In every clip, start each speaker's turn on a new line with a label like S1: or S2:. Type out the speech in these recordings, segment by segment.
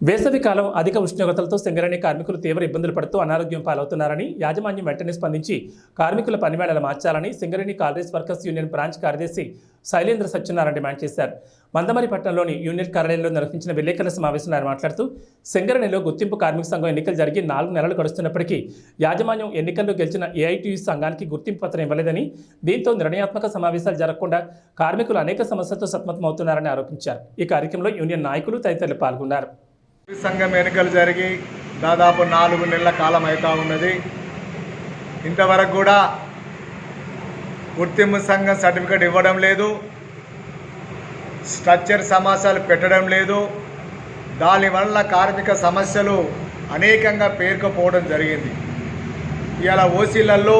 S1: వేసవి కాలం అధిక ఉష్ణోగ్రతలతో సింగరేణి కార్మికులు తీవ్ర ఇబ్బందులు పడుతూ అనారోగ్యం పాలవుతున్నారని యాజమాన్యం వెంటనే స్పందించి కార్మికుల పనివేళలు మార్చాలని Singareni collieries workers union branch కార్యదర్శి శైలేంద్ర సత్యనారాయణ డిమాండ్ చేశారు. మందమరి పట్టణంలోని యూనియన్ కార్యాలయంలో నిర్వహించిన విలేకరుల సమావేశంలో ఆయన మాట్లాడుతూ సింగరేణిలో గుర్తింపు కార్మిక సంఘం ఎన్నికలు జరిగి నాలుగు నెలలు గడుస్తున్నప్పటికీ యాజమాన్యం ఎన్నికల్లో గెలిచిన ఏఐటీయూ సంఘానికి గుర్తింపు పత్రం ఇవ్వలేదని దీంతో నిర్ణయాత్మక సమావేశాలు జరగకుండా కార్మికులు అనేక సమస్యలతో సతమతమవుతున్నారని ఆరోపించారు. ఈ కార్యక్రమంలో యూనియన్ నాయకులు తదితరులు పాల్గొన్నారు.
S2: సంఘం ఎన్నికలు జరిగి దాదాపు నాలుగు నెలల కాలం అవుతా ఉన్నది. ఇంతవరకు కూడా గుర్తింపు సంఘం సర్టిఫికేట్ ఇవ్వడం లేదు. స్ట్రక్చర్ సమాసాలు పెట్టడం లేదు. దానివల్ల కార్మిక సమస్యలు అనేకంగా పేరుకుపోవడం జరిగింది. ఇవాళ ఓసీలలో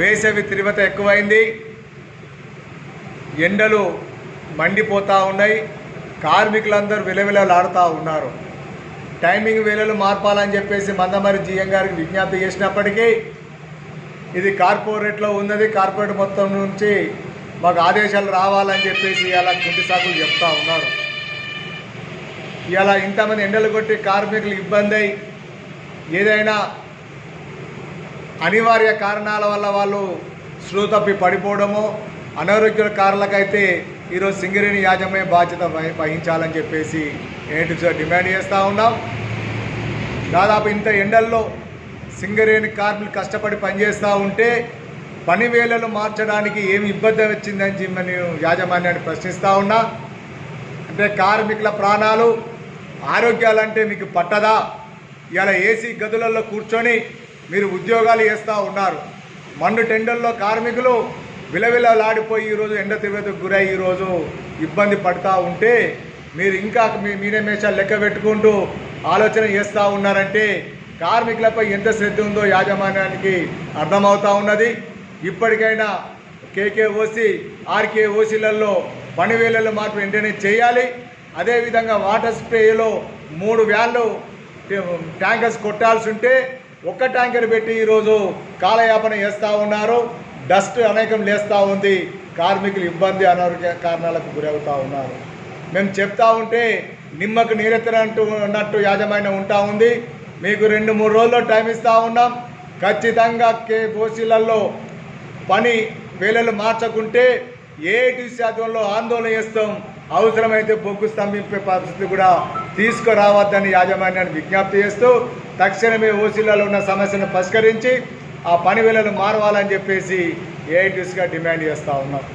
S2: వేసవి తీవ్రత ఎక్కువైంది. ఎండలు మండిపోతూ ఉన్నాయి. కార్మికులందరూ విలవిలలాడుతూ ఉన్నారు. టైమింగ్ వేళలు మార్పాలని చెప్పేసి మందమరి జీఎం గారికి విజ్ఞప్తి చేసినప్పటికీ ఇది కార్పొరేట్లో ఉన్నది కార్పొరేట్ మొత్తం నుంచి మాకు ఆదేశాలు రావాలని చెప్పేసి ఇలా కుంటి సాకులు చెప్తా ఉన్నారు. ఇలా ఇంతమంది ఎండలు కొట్టి కార్మికులు ఇబ్బంది అయి ఏదైనా అనివార్య కారణాల వల్ల వాళ్ళు శ్రూ తప్పి పడిపోవడము అనారోగ్య కారణాలకైతే ఈరోజు సింగరేణి యాజమాన్య బాధ్యత వహించాలని చెప్పేసి ఏంటి డిమాండ్ చేస్తూ ఉన్నాం. దాదాపు ఇంత ఎండల్లో సింగరేణి కార్మికులు కష్టపడి పనిచేస్తూ ఉంటే పని వేళలు మార్చడానికి ఏమి ఇబ్బంది వచ్చిందని చెప్పి నేను యాజమాన్యాన్ని ప్రశ్నిస్తూ ఉన్నా. అంటే కార్మికుల ప్రాణాలు ఆరోగ్యాలంటే మీకు పట్టదా? ఇలా ఏసీ గదులలో కూర్చొని మీరు ఉద్యోగాలు చేస్తూ ఉన్నారు. మండు టెండల్లో కార్మికులు విలవిలలాడిపోయి ఈరోజు ఎండ తీవ్రతకు గురై ఈరోజు ఇబ్బంది పడుతూ ఉంటే మీరు ఇంకా మీ మీనమేషాలు లెక్క పెట్టుకుంటూ ఆలోచన చేస్తూ ఉన్నారంటే కార్మికులపై ఎంత శ్రద్ధ ఉందో యాజమాన్యానికి అర్థమవుతా ఉన్నది. ఇప్పటికైనా కేకేఓసి ఆర్కేఓసీలలో పని వేళల్లో మార్పు వెంటనే చేయాలి. అదేవిధంగా వాటర్ స్ప్రేలో మూడు వ్యాన్లు ట్యాంకర్స్ కొట్టాల్సి ఉంటే ఒక్క ట్యాంకర్ పెట్టి ఈరోజు కాలయాపన చేస్తూ ఉన్నారు. డస్ట్ అనేకం లేస్తూ ఉంది. కార్మికులు ఇబ్బంది అనారోగ్య కారణాలకు గురవుతూ ఉన్నారు. మేము చెప్తా ఉంటే నిమ్మకు నీరెత్తనంటూ ఉన్నట్టు యాజమాన్యం ఉంటా ఉంది. మీకు రెండు మూడు రోజుల్లో టైం ఇస్తూ ఉన్నాం. ఖచ్చితంగా కే ఓసీలలో పని వేళలు మార్చకుంటే ఏటి శాతంలో ఆందోళన చేస్తాం. అవసరమైతే బొగ్గు స్తంభింపే పరిస్థితి కూడా తీసుకురావద్దని యాజమాన్యాన్ని విజ్ఞప్తి చేస్తూ తక్షణమే ఓసీలలో ఉన్న సమస్యను పరిష్కరించి ఆ పని వేళలు మారవాలని చెప్పేసి ఏఐటీస్గా డిమాండ్ చేస్తూ ఉన్నారు.